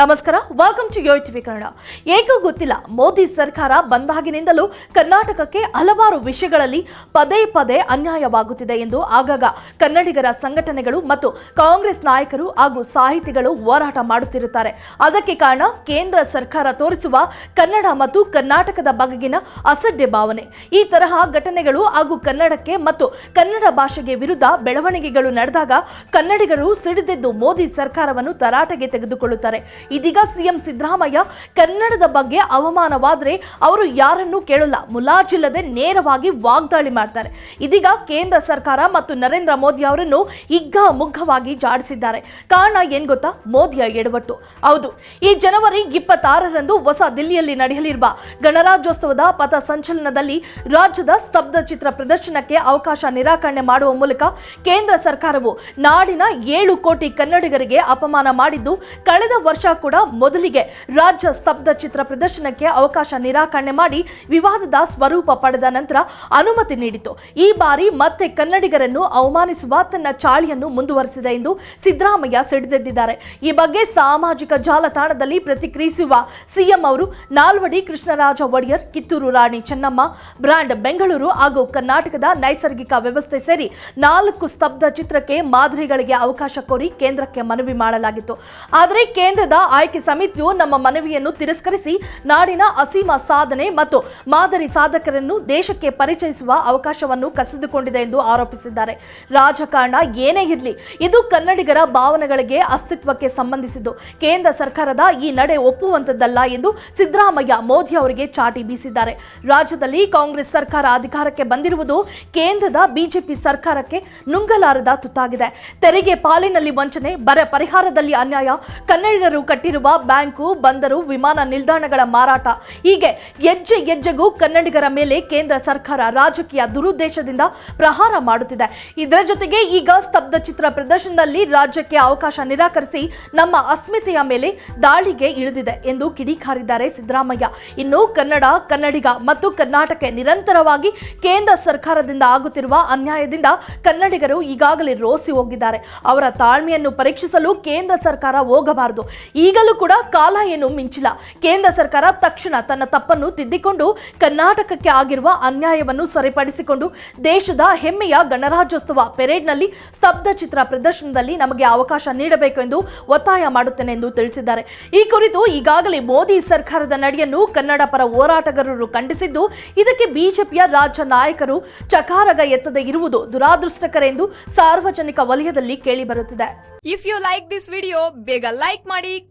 ನಮಸ್ಕಾರ welcome to Yo TV Kannada ಏಕೋ ಗೊತ್ತಿಲ್ಲ, ಮೋದಿ ಸರ್ಕಾರ ಬಂದಾಗಿನಿಂದಲೂ ಕರ್ನಾಟಕಕ್ಕೆ ಹಲವಾರು ವಿಷಯಗಳಲ್ಲಿ ಪದೇ ಪದೇ ಅನ್ಯಾಯವಾಗುತ್ತಿದೆ ಎಂದು ಆಗಾಗ ಕನ್ನಡಿಗರ ಸಂಘಟನೆಗಳು ಮತ್ತು ಕಾಂಗ್ರೆಸ್ ನಾಯಕರು ಹಾಗೂ ಸಾಹಿತಿಗಳು ಹೋರಾಟ ಮಾಡುತ್ತಿರುತ್ತಾರೆ. ಅದಕ್ಕೆ ಕಾರಣ ಕೇಂದ್ರ ಸರ್ಕಾರ ತೋರಿಸುವ ಕನ್ನಡ ಮತ್ತು ಕರ್ನಾಟಕದ ಬಗೆಗಿನ ಅಸಡ್ಡೆ ಭಾವನೆ. ಈ ತರಹ ಘಟನೆಗಳು ಹಾಗೂ ಕನ್ನಡಕ್ಕೆ ಮತ್ತು ಕನ್ನಡ ಭಾಷೆಗೆ ವಿರುದ್ಧ ಬೆಳವಣಿಗೆಗಳು ನಡೆದಾಗ ಕನ್ನಡಿಗರು ಸಿಡಿದೆದ್ದು ಮೋದಿ ಸರ್ಕಾರವನ್ನು ತರಾಟೆಗೆ ತೆಗೆದುಕೊಳ್ಳುತ್ತಾರೆ. ಇದೀಗ ಸಿಎಂ ಸಿದ್ದರಾಮಯ್ಯ ಕನ್ನಡದ ಬಗ್ಗೆ ಅವಮಾನವಾದರೆ ಅವರು ಯಾರನ್ನೂ ಕೇಳಲ್ಲ. ಮುಲಾಜಿಲ್ಲದೆ ನೇರವಾಗಿ ವಾಗ್ದಾಳಿ ಮಾಡ್ತಾರೆ. ಇದೀಗ ಕೇಂದ್ರ ಸರ್ಕಾರ ಮತ್ತು ನರೇಂದ್ರ ಮೋದಿ ಅವರನ್ನು ಹಿಗ್ಗ ಮುಗ್ಗವಾಗಿ ಜಾಡಿಸಿದ್ದಾರೆ. ಕಾರಣ ಏನ್ ಗೊತ್ತಾ? ಮೋದಿಯ ಎಡವಟ್ಟು. ಹೌದು, ಈ ಜನವರಿ ಇಪ್ಪತ್ತಾರರಂದು ಹೊಸ ದಿಲ್ಲಿಯಲ್ಲಿ ನಡೆಯಲಿರುವ ಗಣರಾಜ್ಯೋತ್ಸವದ ಪಥ ಸಂಚಲನದಲ್ಲಿ ರಾಜ್ಯದ ಸ್ತಬ್ಧ ಚಿತ್ರ ಪ್ರದರ್ಶನಕ್ಕೆ ಅವಕಾಶ ನಿರಾಕರಣೆ ಮಾಡುವ ಮೂಲಕ ಕೇಂದ್ರ ಸರ್ಕಾರವು ನಾಡಿನ ಏಳು ಕೋಟಿ ಕನ್ನಡಿಗರಿಗೆ ಅಪಮಾನ ಮಾಡಿದ್ದು, ಕಳೆದ ವರ್ಷ ಕೂಡ ಮೊದಲಿಗೆ ರಾಜ್ಯ ಸ್ತಬ್ಧ ಚಿತ್ರ ಪ್ರದರ್ಶನಕ್ಕೆ ಅವಕಾಶ ನಿರಾಕರಣೆ ಮಾಡಿ ವಿವಾದದ ಸ್ವರೂಪ ಪಡೆದ ನಂತರ ಅನುಮತಿ ನೀಡಿತು. ಈ ಬಾರಿ ಮತ್ತೆ ಕನ್ನಡಿಗರನ್ನು ಅವಮಾನಿಸುವ ತನ್ನ ಚಾಳಿಯನ್ನು ಮುಂದುವರೆಸಿದೆ ಎಂದು ಸಿದ್ದರಾಮಯ್ಯ ಸಿಡಿದೆದ್ದಿದ್ದಾರೆ ಈ ಬಗ್ಗೆ ಸಾಮಾಜಿಕ ಜಾಲತಾಣದಲ್ಲಿ ಪ್ರತಿಕ್ರಿಯಿಸುವ ಸಿಎಂ ಅವರು, ನಾಲ್ವಡಿ ಕೃಷ್ಣರಾಜ ಒಡೆಯರ್, ಕಿತ್ತೂರು ರಾಣಿ ಚೆನ್ನಮ್ಮ, ಬ್ರ್ಯಾಂಡ್ ಬೆಂಗಳೂರು ಹಾಗೂ ಕರ್ನಾಟಕದ ನೈಸರ್ಗಿಕ ವ್ಯವಸ್ಥೆ ಸೇರಿ ನಾಲ್ಕು ಸ್ತಬ್ಧ ಚಿತ್ರಕ್ಕೆ ಮಾದರಿಗಳಿಗೆ ಅವಕಾಶ ಕೋರಿ ಕೇಂದ್ರಕ್ಕೆ ಮನವಿ ಮಾಡಲಾಗಿತ್ತು. ಆದರೆ ಕೇಂದ್ರದ ಆಯ್ಕೆ ಸಮಿತಿಯು ನಮ್ಮ ಮನವಿಯನ್ನು ತಿರಸ್ಕರಿಸಿ ನಾಡಿನ ಅಸೀಮ ಸಾಧನೆ ಮತ್ತು ಮಾದರಿ ಸಾಧಕರನ್ನು ದೇಶಕ್ಕೆ ಪರಿಚಯಿಸುವ ಅವಕಾಶವನ್ನು ಕಸಿದುಕೊಂಡಿದೆ ಎಂದು ಆರೋಪಿಸಿದ್ದಾರೆ. ರಾಜಕಾರಣ ಏನೇ ಇರಲಿ, ಇದು ಕನ್ನಡಿಗರ ಭಾವನೆಗಳಿಗೆ ಅಸ್ತಿತ್ವಕ್ಕೆ ಸಂಬಂಧಿಸಿದ್ದು. ಕೇಂದ್ರ ಸರ್ಕಾರದ ಈ ನಡೆ ಒಪ್ಪುವಂತದ್ದಲ್ಲ ಎಂದು ಸಿದ್ದರಾಮಯ್ಯ ಮೋದಿ ಅವರಿಗೆ ಚಾಟಿ ಬೀಸಿದ್ದಾರೆ. ರಾಜ್ಯದಲ್ಲಿ ಕಾಂಗ್ರೆಸ್ ಸರ್ಕಾರ ಅಧಿಕಾರಕ್ಕೆ ಬಂದಿರುವುದು ಕೇಂದ್ರದ ಬಿಜೆಪಿ ಸರ್ಕಾರಕ್ಕೆ ನುಂಗಲಾರದ ತುತ್ತಾಗಿದೆ. ತೆರಿಗೆ ಪಾಲಿನಲ್ಲಿ ವಂಚನೆ, ಬರ ಪರಿಹಾರದಲ್ಲಿ ಅನ್ಯಾಯ, ಕನ್ನಡಿಗರು ಕಟ್ಟಿರುವ ಬ್ಯಾಂಕು, ಬಂದರು, ವಿಮಾನ ನಿಲ್ದಾಣಗಳ ಮಾರಾಟ. ಹೀಗೆ ಹೆಜ್ಜೆ ಹೆಜ್ಜೆಗೂ ಕನ್ನಡಿಗರ ಮೇಲೆ ಕೇಂದ್ರ ಸರ್ಕಾರ ರಾಜಕೀಯ ದುರುದ್ದೇಶದಿಂದ ಪ್ರಹಾರ ಮಾಡುತ್ತಿದೆ. ಇದರ ಜೊತೆಗೆ ಈಗ ಸ್ತಬ್ಧ ಚಿತ್ರ ಪ್ರದರ್ಶನದಲ್ಲಿ ರಾಜ್ಯಕ್ಕೆ ಅವಕಾಶ ನಿರಾಕರಿಸಿ ನಮ್ಮ ಅಸ್ಮಿತೆಯ ಮೇಲೆ ದಾಳಿಗೆ ಇಳಿದಿದೆ ಎಂದು ಕಿಡಿಕಾರಿದ್ದಾರೆ ಸಿದ್ದರಾಮಯ್ಯ. ಇನ್ನು ಕನ್ನಡ, ಕನ್ನಡಿಗ ಮತ್ತು ಕರ್ನಾಟಕ ನಿರಂತರವಾಗಿ ಕೇಂದ್ರ ಸರ್ಕಾರದಿಂದ ಆಗುತ್ತಿರುವ ಅನ್ಯಾಯದಿಂದ ಕನ್ನಡಿಗರು ಈಗಾಗಲೇ ರೋಸಿ ಹೋಗಿದ್ದಾರೆ. ಅವರ ತಾಳ್ಮೆಯನ್ನು ಪರೀಕ್ಷಿಸಲು ಕೇಂದ್ರ ಸರ್ಕಾರ ಹೋಗಬಾರದು. ಈಗಲೂ ಕೂಡ ಕಾಲ ಏನು ಮಿಂಚಿಲ್ಲ. ಕೇಂದ್ರ ಸರ್ಕಾರ ತಕ್ಷಣ ತನ್ನ ತಪ್ಪನ್ನು ತಿದ್ದಿಕೊಂಡು ಕರ್ನಾಟಕಕ್ಕೆ ಆಗಿರುವ ಅನ್ಯಾಯವನ್ನು ಸರಿಪಡಿಸಿಕೊಂಡು ದೇಶದ ಹೆಮ್ಮೆಯ ಗಣರಾಜ್ಯೋತ್ಸವ ಪೆರೇಡ್ನಲ್ಲಿ ಸ್ತಬ್ಧ ಚಿತ್ರ ಪ್ರದರ್ಶನದಲ್ಲಿ ನಮಗೆ ಅವಕಾಶ ನೀಡಬೇಕು ಎಂದು ಒತ್ತಾಯ ಮಾಡುತ್ತೇನೆ ಎಂದು ತಿಳಿಸಿದ್ದಾರೆ. ಈ ಕುರಿತು ಈಗಾಗಲೇ ಮೋದಿ ಸರ್ಕಾರದ ನಡೆಯನ್ನು ಕನ್ನಡ ಪರ ಹೋರಾಟಗಾರರು ಖಂಡಿಸಿದ್ದು, ಇದಕ್ಕೆ ಬಿಜೆಪಿಯ ರಾಜ್ಯ ನಾಯಕರು ಚಕಾರಗ ಎತ್ತದೆ ಇರುವುದು ದುರಾದೃಷ್ಟಕರ ಎಂದು ಸಾರ್ವಜನಿಕ ವಲಯದಲ್ಲಿ ಕೇಳಿಬರುತ್ತಿದೆ. If you like this video ಬೇಗ ಲೈಕ್ ಮಾಡಿ